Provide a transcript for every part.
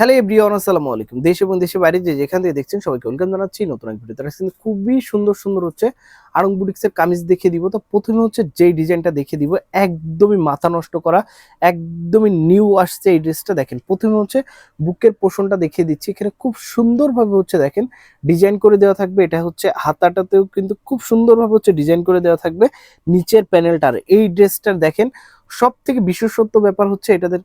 Hello everyone, আসসালামু আলাইকুম। দেশ এবং দেশের বাইরে যে যেখান থেকে দেখছেন সবাইকে ওয়েলকাম জানাচ্ছি নতুন এক ভিডিও তারা কিন্তু খুবই সুন্দর সুন্দর হচ্ছে আড়ং বুটিক্সের কামিজ দেখিয়ে দিব। তো প্রথমে হচ্ছে যেই ডিজাইনটা দেখিয়ে দিব, একদমই মাথা নষ্ট করা, একদমই নিউ আসছে এই ড্রেসটা দেখেন। প্রথমে হচ্ছে বুকের পোষণটা দেখিয়ে দিচ্ছি। এখানে খুব সুন্দরভাবে হচ্ছে দেখেন ডিজাইন করে দেওয়া থাকবে। এটা হচ্ছে হাতাটাতেও কিন্তু খুব সুন্দরভাবে হচ্ছে ডিজাইন করে দেওয়া থাকবে নিচের প্যানেলটার। এই ড্রেসটার দেখেন সব থেকে বিশেষত্ব ব্যাপার হচ্ছে এটাদের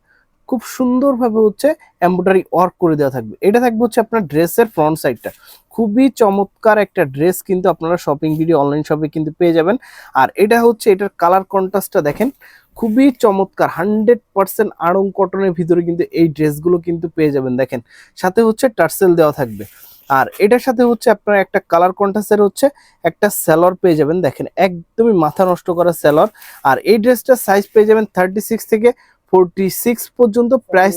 খুব সুন্দরভাবে হচ্ছে এমব্রয়ডারি ওয়ার্ক করে দেওয়া থাকবে। এটা থাকবে হচ্ছে আপনার ড্রেসের ফ্রন্ট সাইডটা খুবই চমৎকার একটা ড্রেস কিন্তু আপনারা শপিং ভিডিও অনলাইন শপে কিন্তু পেয়ে যাবেন। আর এটা হচ্ছে এটার কালার কন্ট্রাস্টটা দেখেন, খুবই চমৎকার। হান্ড্রেড পার্সেন্ট আড়ং কটনের ভিতরে কিন্তু এই ড্রেসগুলো কিন্তু পেয়ে যাবেন, দেখেন। সাথে হচ্ছে টার্সেল দেওয়া থাকবে। আর এটার সাথে হচ্ছে আপনার একটা কালার কন্ট্রাস্টের হচ্ছে একটা স্যালর পেয়ে যাবেন, দেখেন। একদমই মাথা নষ্ট করা স্যালর আর এই ড্রেসটার সাইজ পেয়ে যাবেন থার্টি সিক্স থেকে ফোরটি সিক্স পর্যন্ত প্রাইস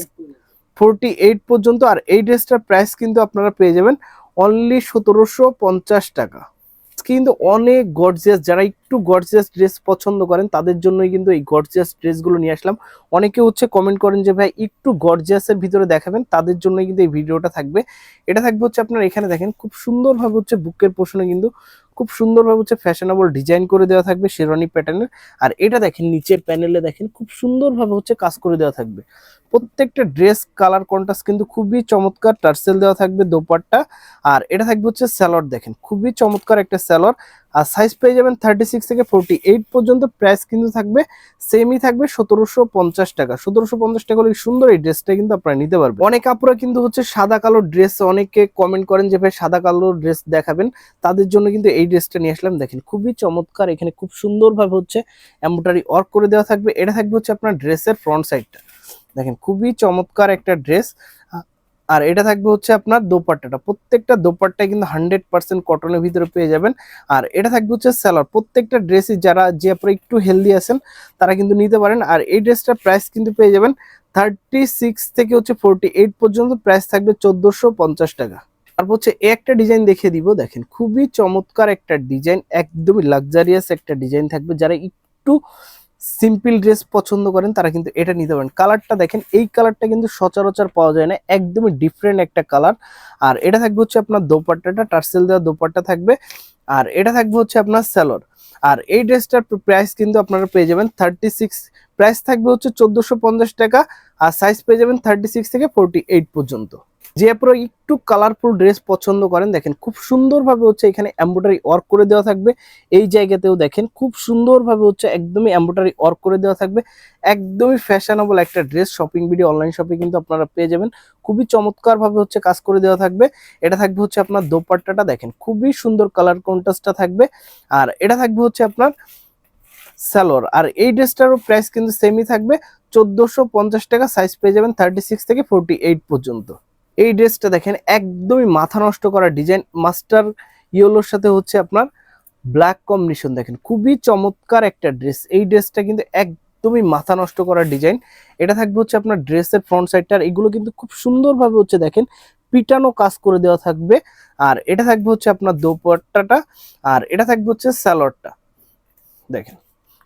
ফোরটি এইট পর্যন্ত, আর এই ড্রেসটার প্রাইস কিন্তু আপনারা পেয়ে যাবেন অনলি সতেরোশো পঞ্চাশ টাকা। কিন্তু অনেক গর্জিয়াস যারা একটু গর্জিয়াস ড্রেস পছন্দ করেন, তাদের জন্যই কিন্তু এই গর্জিয়াস ড্রেসগুলো নিয়ে আসলাম। অনেকে হচ্ছে কমেন্ট করেন যে, ভাই, একটু গর্জিয়াসের ভিতরে দেখাবেন, তাদের জন্যই কিন্তু এই ভিডিওটা থাকবে। এটা থাকবে হচ্ছে আপনার এখানে দেখেন, খুব সুন্দরভাবে হচ্ছে বুকের পোষণে কিন্তু খুব সুন্দরভাবে হচ্ছে ফ্যাশনেবল ডিজাইন করে দেওয়া থাকবে শেরওয়ানি প্যাটার্নের আর এটা দেখেন, নিচের প্যানেলে দেখেন, খুব সুন্দরভাবে হচ্ছে কাজ করে দেওয়া থাকবে। প্রত্যেকটা ড্রেস কালার কন্ট্রাস্ট কিন্তু খুবই চমৎকার। টার্সেল দেওয়া থাকবে দোপাট্টা। আর এটা থাকবে হচ্ছে স্যালর দেখেন। খুবই চমৎকার একটা স্যালর আর সাইজ পেয়ে যাবেন থার্টি সিক্স থেকে ফোরটি এইট পর্যন্ত। প্রাইস কিন্তু থাকবে সেমই থাকবে সতেরোশো পঞ্চাশ টাকা। সতেরোশো পঞ্চাশ টাকা হলে সুন্দর এই ড্রেসটা কিন্তু আপনারা নিতে পারবেন। অনেক আপুরা কিন্তু হচ্ছে সাদা কালো ড্রেস অনেকে কমেন্ট করেন যে, ভাই, সাদা কালো ড্রেস দেখাবেন। তাদের জন্য কিন্তু এই ড্রেসটা নিয়ে আসলাম। দেখেন, খুবই চমৎকার। এখানে খুব সুন্দরভাবে হচ্ছে এম্বোটারি ওয়ার্ক করে দেওয়া থাকবে। এটা থাকবে হচ্ছে আপনার ড্রেসের ফ্রন্ট সাইডটা দেখেন, খুবই চমৎকার একটা ড্রেস আর এটা থাকবে হচ্ছে আপনার দোপাট্টাটা। প্রত্যেকটা দোপাট্টায় কিন্তু হান্ড্রেড পার্সেন্ট কটনের ভিতরে পেয়ে যাবেন। আর এটা থাকবে হচ্ছে স্যালার প্রত্যেকটা ড্রেসই যারা, যে আপনারা একটু হেলদি আছেন, তারা কিন্তু নিতে পারেন। আর এই ড্রেসটার প্রাইস কিন্তু পেয়ে যাবেন থার্টি সিক্স থেকে হচ্ছে ফোরটি এইট পর্যন্ত। প্রাইস থাকবে চোদ্দোশো পঞ্চাশ টাকা। তারপর হচ্ছে একটা ডিজাইন দেখিয়ে দিব। দেখেন, খুবই চমৎকার একটা ডিজাইন একদমই লাক্সারিয়াস একটা ডিজাইন থাকবে। যারা একটু সিম্পল ড্রেস পছন্দ করেন, তারা কিন্তু এটা নিতে পারেন। কালারটা দেখেন, এই কালারটা কিন্তু সচরাচর পাওয়া যায় না, একদমই ডিফারেন্ট একটা কালার আর এটা থাকবে হচ্ছে আপনার দোপাট্টাটা, টার্সেল দেওয়া দোপাট্টা থাকবে। আর এটা থাকবে হচ্ছে আপনার স্যালোর আর এই ড্রেসটার প্রাইস কিন্তু আপনারা পেয়ে যাবেন থার্টি সিক্স প্রাইস থাকবে হচ্ছে চোদ্দোশো টাকা, আর সাইজ পেয়ে যাবেন থার্টি সিক্স থেকে ফোরটি এইট পর্যন্ত। যে আপনারা একটু কালারফুল ড্রেস পছন্দ করেন, দেখেন খুব সুন্দরভাবে হচ্ছে এখানে এম্ব্রয়ডারি ওয়ার্ক করে দেওয়া থাকবে। এই জায়গাতেও দেখেন খুব সুন্দরভাবে হচ্ছে একদমই এম্ব্রয়ডারি ওয়ার্ক করে দেওয়া থাকবে। একদমই ফ্যাশনেবল একটা ড্রেস শপিং ভিডিও অনলাইন শপে কিন্তু আপনারা পেয়ে যাবেন। খুবই চমৎকারভাবে হচ্ছে কাজ করে দেওয়া থাকবে। এটা থাকবে হচ্ছে আপনার দোপাট্টাটা, দেখেন খুবই সুন্দর কালার কন্ট্রাস্টটা থাকবে। আর এটা থাকবে হচ্ছে আপনার স্যালোর আর এই ড্রেসটারও প্রাইস কিন্তু সেমই থাকবে। চোদ্দোশো টাকা সাইজ পেয়ে যাবেন থার্টি থেকে ফোরটি পর্যন্ত। এই ড্রেসটা দেখেন, একদমই মাথা নষ্ট করা ডিজাইন। মাস্টার ইয়েলোর সাথে হচ্ছে আপনার ব্ল্যাক কম্বিনেশন দেখেন, খুবই চমৎকার একটা ড্রেস। এই ড্রেসটা কিন্তু একদমই মাথা নষ্ট করা ডিজাইন। এটা থাকবে হচ্ছে আপনার ড্রেসের ফ্রন্ট সাইডটার এগুলো কিন্তু খুব সুন্দরভাবে হচ্ছে দেখেন, পিটানো কাজ করে দেওয়া থাকবে। আর এটা থাকবে হচ্ছে আপনার দোপাট্টাটা, আর এটা থাকবে হচ্ছে স্যালোডটা দেখেন,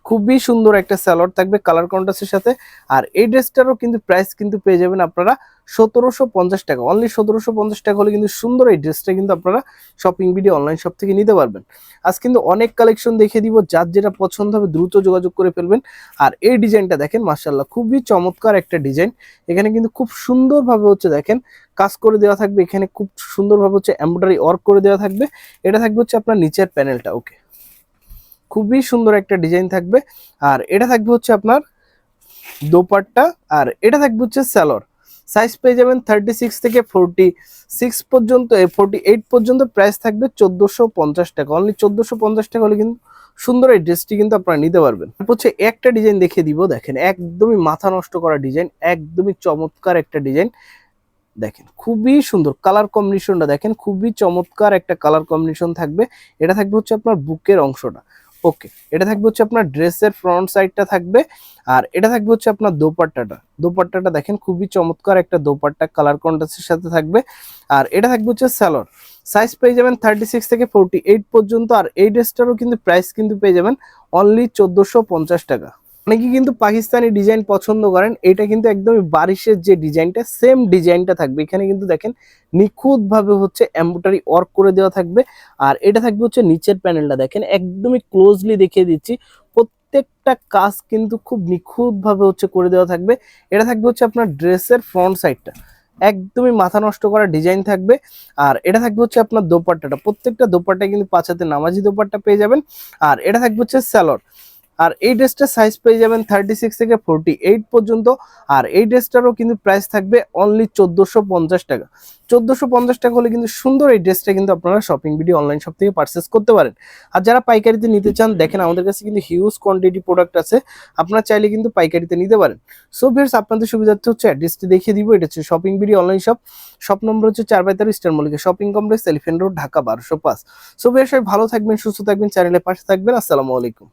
খুবই সুন্দর একটা স্যালোড থাকবে কালার কন্ট্রাস্টের সাথে। আর এই ড্রেসটারও কিন্তু প্রাইস কিন্তু পেয়ে যাবেন আপনারা সতেরোশো পঞ্চাশ টাকা। অনলি সতেরোশো পঞ্চাশ টাকা হলে কিন্তু সুন্দর এই ড্রেসটা কিন্তু আপনারা শপিং ভিডিও অনলাইন শপ থেকে নিতে পারবেন। আজ কিন্তু অনেক কালেকশন দেখিয়ে দিব, যার যেটা পছন্দ হবে দ্রুত যোগাযোগ করে ফেলবেন। আর এই ডিজাইনটা দেখেন মার্শাল্লাহ খুবই চমৎকার একটা ডিজাইন। এখানে কিন্তু খুব সুন্দরভাবে হচ্ছে দেখেন, কাজ করে দেওয়া থাকবে। এখানে খুব সুন্দরভাবে হচ্ছে এমব্রয়ডারি ওয়ার্ক করে দেওয়া থাকবে। এটা থাকবে হচ্ছে আপনার নিচের প্যানেলটা ওকে খুবই সুন্দর একটা ডিজাইন থাকবে। আর এটা থাকবে হচ্ছে আপনার দোপাট্টা, আর এটা থাকবে হচ্ছে স্যালোর সাইজ পেয়ে যাবেন থার্টি সিক্স থেকে ফোরটি সিক্স পর্যন্ত ফোরটি এইট পর্যন্ত প্রাইস থাকবে চোদ্দোশো পঞ্চাশ টাকা। অনলি চোদ্দোশো পঞ্চাশ টাকা হলে কিন্তু সুন্দর এই ড্রেসটি কিন্তু আপনারা নিতে পারবেন। হচ্ছে একটা ডিজাইন দেখিয়ে দিব, দেখেন একদমই মাথা নষ্ট করা ডিজাইন একদমই চমৎকার একটা ডিজাইন দেখেন খুবই সুন্দর কালার কম্বিনেশনটা দেখেন, খুবই চমৎকার একটা কালার কম্বিনেশন থাকবে। এটা থাকবে হচ্ছে আপনার বুকের অংশটা। ওকে এটা থাকবে হচ্ছে আপনার ড্রেসের ফ্রন্ট সাইডটা থাকবে, আর এটা থাকবে হচ্ছে আপনার দোপাট্টাটা। দোপাট্টাটা দেখেন খুবই চমৎকার একটা দোপাট্টা কালার কন্ট্রাস্টের সাথে থাকবে। আর এটা থাকবে হচ্ছে স্যালোর সাইজ পেয়ে যাবেন থার্টি সিক্স থেকে ফোরটি এইট পর্যন্ত, আর এই ড্রেসটারও কিন্তু প্রাইস কিন্তু পেয়ে যাবেন অনলি চোদ্দোশো পঞ্চাশ টাকা। অনেকে কিন্তু পাকিস্তানি ডিজাইন পছন্দ করেন। এটা কিন্তু একদমই বারিশের যে ডিজাইনটা সেম ডিজাইনটা থাকবে। এখানে কিন্তু দেখেন নিখুঁত ভাবে হচ্ছে এম্বোটারি ওয়ার্ক করে দেওয়া থাকবে। আর এটা থাকবে হচ্ছে নিচের প্যানেলটা দেখেন একদমই ক্লোজলি দেখিয়ে দিচ্ছি। প্রত্যেকটা কাজ কিন্তু খুব নিখুঁত ভাবে হচ্ছে করে দেওয়া থাকবে। এটা থাকবে হচ্ছে আপনার ড্রেসের ফ্রন্ট সাইডটা একদমই মাথা নষ্ট করা ডিজাইন থাকবে। আর এটা থাকবে হচ্ছে আপনার দোপাট্টাটা। প্রত্যেকটা দোপাট্টা কিন্তু পাঁচ হাতে নামাজি দোপাট্টা পেয়ে যাবেন। আর এটা থাকবে হচ্ছে স্যালর আর এই ড্রেসটার সাইজ পেয়ে যাবেন থার্টি সিক্স থেকে ফোরটি এইট পর্যন্ত। আর এই ড্রেসটারও কিন্তু প্রাইস থাকবে অনলি চোদ্দোশো পঞ্চাশ টাকা। চোদ্দোশো পঞ্চাশ টাকা হলে কিন্তু সুন্দর এই ড্রেসটা কিন্তু আপনারা শপিং ভিডিও অনলাইন শপ থেকে পারচেস করতে পারেন। আর যারা পাইকারিতে নিতে চান, দেখেন আমাদের কাছে কিন্তু হিউজ কোয়ান্টিটি প্রোডাক্ট আছে। আপনারা চাইলে কিন্তু পাইকারিতে নিতে পারেন। সো ভিউয়ার্স আপনাদের সুবিধার্থে হচ্ছে অ্যাড্রেসটি দেখিয়ে দিব। এটা হচ্ছে shopping video online shop shop নম্বর হচ্ছে চার বাই তেরো star Mallika shopping complex elephant road Dhaka বারোশো পাঁচ। সো ভিউয়ার্স সবাই ভালো থাকবেন, সুস্থ থাকবেন চ্যানেলের পাশে থাকবেন। আসসালামু আলাইকুম।